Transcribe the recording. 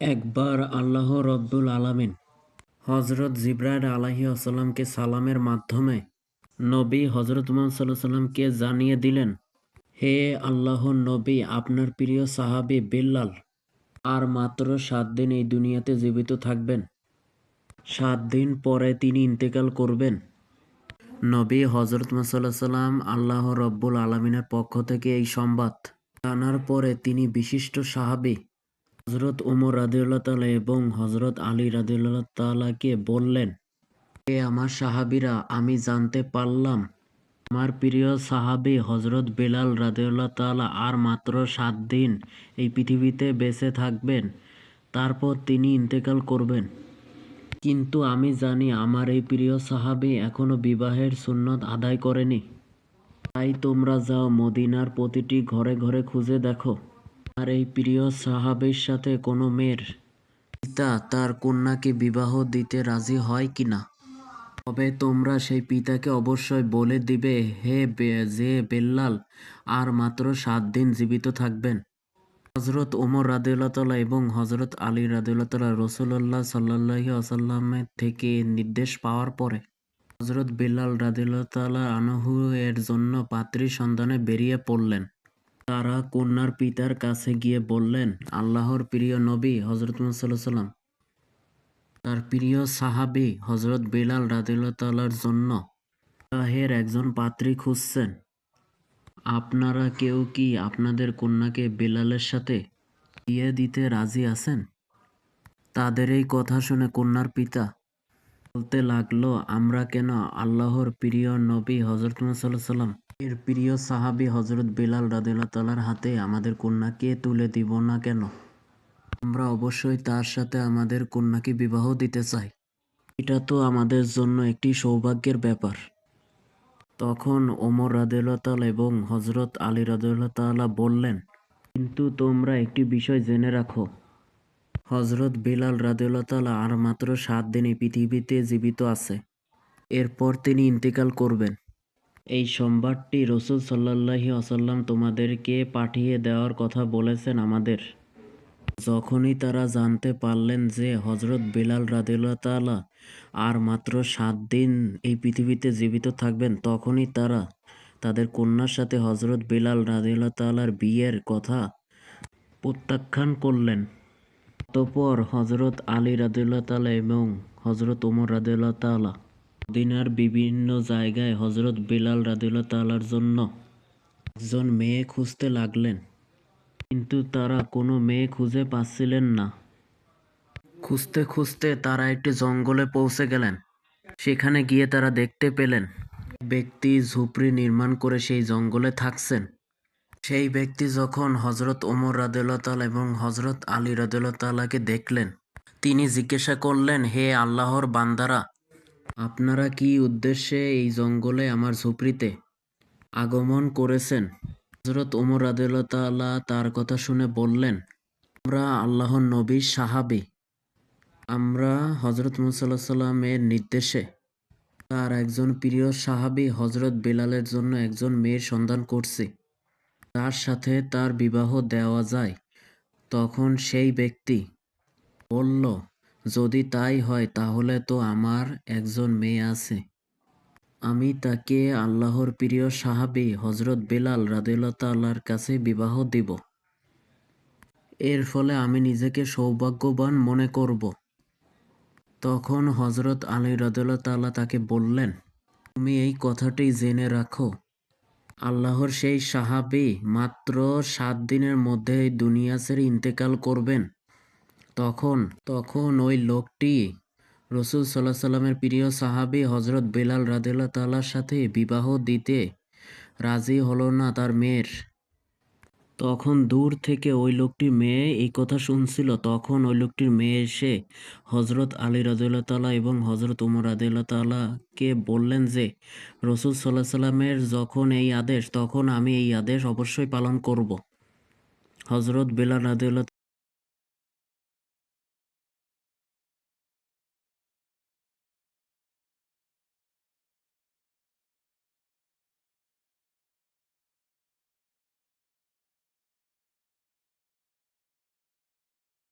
একবার আল্লাহ রব্দুল আলামিন হজরত জিব্রাইল আলাহি আসাল্লামকে সালামের মাধ্যমে নবী হজরত মোহাম্মদ সাল্লাহ সাল্লামকে জানিয়ে দিলেন, হে আল্লাহ নবী, আপনার প্রিয় সাহাবি বিল্লাল, আর মাত্র সাত দিন এই দুনিয়াতে জীবিত থাকবেন। সাত দিন পরে তিনি ইন্তেকাল করবেন। নবী হজরত সাল্লাহ সাল্লাম আল্লাহ রব্বুল আলমিনের পক্ষ থেকে এই সংবাদ জানার পরে তিনি বিশিষ্ট সাহাবি হজরত উমর রাদিউল্লাহ তালা এবং হজরত আলী রাদিউল্লাহ তালাকে বললেন এ আমার সাহাবিরা, আমি জানতে পারলাম, আমার প্রিয় সাহাবি হজরত বেলাল রাদিউল্লাহ তালা আর মাত্র সাত দিন এই পৃথিবীতে বেঁচে থাকবেন, তারপর তিনি ইন্তেকাল করবেন। কিন্তু আমি জানি আমার এই প্রিয় সাহাবি এখনও বিবাহের সুন্নত আদায় করেনি। তাই তোমরা যাও মদিনার প্রতিটি ঘরে ঘরে খুঁজে দেখো। আর এই প্রিয় সাহাবের সাথে কোনো মেয়ের পিতা তার কন্যাকে বিবাহ দিতে রাজি হয় কি না? তবে তোমরা সেই পিতাকে অবশ্যই বলে দিবে, হে যে বেল্লাল, আর মাত্র সাত দিন জীবিত থাকবেন। হজরত ওমর রাদিউল্লাহ তালা এবং হজরত আলী রাদিউল্লাহ তালা রসুল্লাহ সাল্লাহি আসাল্লামের থেকে নির্দেশ পাওয়ার পরে হজরত বিল্লাল রাদিউল্লাহ আনহু এর জন্য পাত্রী সন্ধানে বেরিয়ে পড়লেন। তারা কন্যার পিতার কাছে গিয়ে বললেন, আল্লাহর প্রিয় নবী হজরত মুহাম্মদ সাল্লাম তার প্রিয় সাহাবি হজরত বিলাল রাদিউল্লাহ তালার জন্য বিবাহের একজন পাত্রী খুঁজছেন। আপনারা কেউ কি আপনাদের কন্যাকে বেলালের সাথে বিয়ে দিতে রাজি আছেন? তাদের এই কথা শুনে কন্যার পিতা বলতে লাগল, আমরা কেন আল্লাহর প্রিয় নবী হজরত এর প্রিয় সাহাবি হজরত বেলাল রাদিল্লাহ তালার হাতে আমাদের কন্যাকে তুলে দিব না কেন? আমরা অবশ্যই তার সাথে আমাদের কন্যাকে বিবাহ দিতে চাই। এটা তো আমাদের জন্য একটি সৌভাগ্যের ব্যাপার। তখন ওমর রাদিল্লাহ তাল এবং হজরত আলী রাদিল্লাহ তালা বললেন, কিন্তু তোমরা একটি বিষয় জেনে রাখো। হজরত বিলাল রাদিউল্লাহ তালা আর মাত্র সাত দিন এই পৃথিবীতে জীবিত আছে। এরপর তিনি ইন্তেকাল করবেন। এই সোমবারটি রসুল সাল্লাহি আসাল্লাম তোমাদেরকে পাঠিয়ে দেওয়ার কথা বলেছেন আমাদের। যখনই তারা জানতে পারলেন যে হজরত বিলাল রাদিউল্লাহ তালা আর মাত্র সাত দিন এই পৃথিবীতে জীবিত থাকবেন, তখনই তারা তাদের কন্যার সাথে হজরত বিলাল রাদিউল্লাহ তালার বিয়ের কথা প্রত্যাখ্যান করলেন। অতঃপর হজরত আলী রাদিউল্লাহ তালা এবং হজরত ওমর রাদিউল্লাহ তালা মদিনার বিভিন্ন জায়গায় হজরত বিলাল রাদিউল্লাহ তালার জন্য একজন মেয়ে খুঁজতে লাগলেন। কিন্তু তারা কোনো মেয়ে খুঁজে পাচ্ছিলেন না। খুঁজতে খুঁজতে তারা একটি জঙ্গলে পৌঁছে গেলেন। সেখানে গিয়ে তারা দেখতে পেলেন, ব্যক্তি ঝুপড়ি নির্মাণ করে সেই জঙ্গলে থাকছেন। সেই ব্যক্তি যখন হজরত ওমর রাদিউল্লাহ তালা এবং হজরত আলী রাদিউল্লাহ তালাকে দেখলেন, তিনি জিজ্ঞাসা করলেন, হে আল্লাহর বান্দারা আপনারা কি উদ্দেশ্যে এই জঙ্গলে আমার ঝুপড়িতে আগমন করেছেন? হজরত ওমর তালা তার কথা শুনে বললেন, আমরা আল্লাহর নবীর সাহাবি। আমরা হজরত মুসাল্লাহ সাল্লামের নির্দেশে তার একজন প্রিয় সাহাবি হজরত বেলালের জন্য একজন মেয়ের সন্ধান করছি। তার সাথে তার বিবাহ দেওয়া যায়। তখন সেই ব্যক্তি বলল যদি তাই হয়, তাহলে তো আমার একজন মেয়ে আছে। আমি তাকে আল্লাহর প্রিয় সাহাবি হজরত বেলাল রাদিল্লা তাল্লার কাছে বিবাহ দিব। এর ফলে আমি নিজেকে সৌভাগ্যবান মনে করব। তখন হজরত আলী রাদিল্লা তাল্লাহ তাকে বললেন, তুমি এই কথাটি জেনে রাখো। আল্লাহর সেই সাহাবি মাত্র সাত দিনের মধ্যে দুনিয়া ছেড়ে ইন্তেকাল করবেন। তখন তখন ওই লোকটি রসুল সাল্লাহ সাল্লামের প্রিয় সাহাবি হজরত বেলাল রাদিল্লাহ তাল্লার সাথে বিবাহ দিতে রাজি হলো না তার মেয়ের। তখন দূর থেকে ওই লোকটির মেয়ে এই কথা শুনছিল। তখন ওই লোকটির মেয়ে এসে হজরত আলী রাদিল্লাহ তালা এবং হজরত উমর রাদিল্লাহ তালাকে বললেন যে, রসুল সাল্লাহ সাল্লামের যখন এই আদেশ, তখন আমি এই আদেশ অবশ্যই পালন করব। হজরত বেলাল রাদিউল্লাহ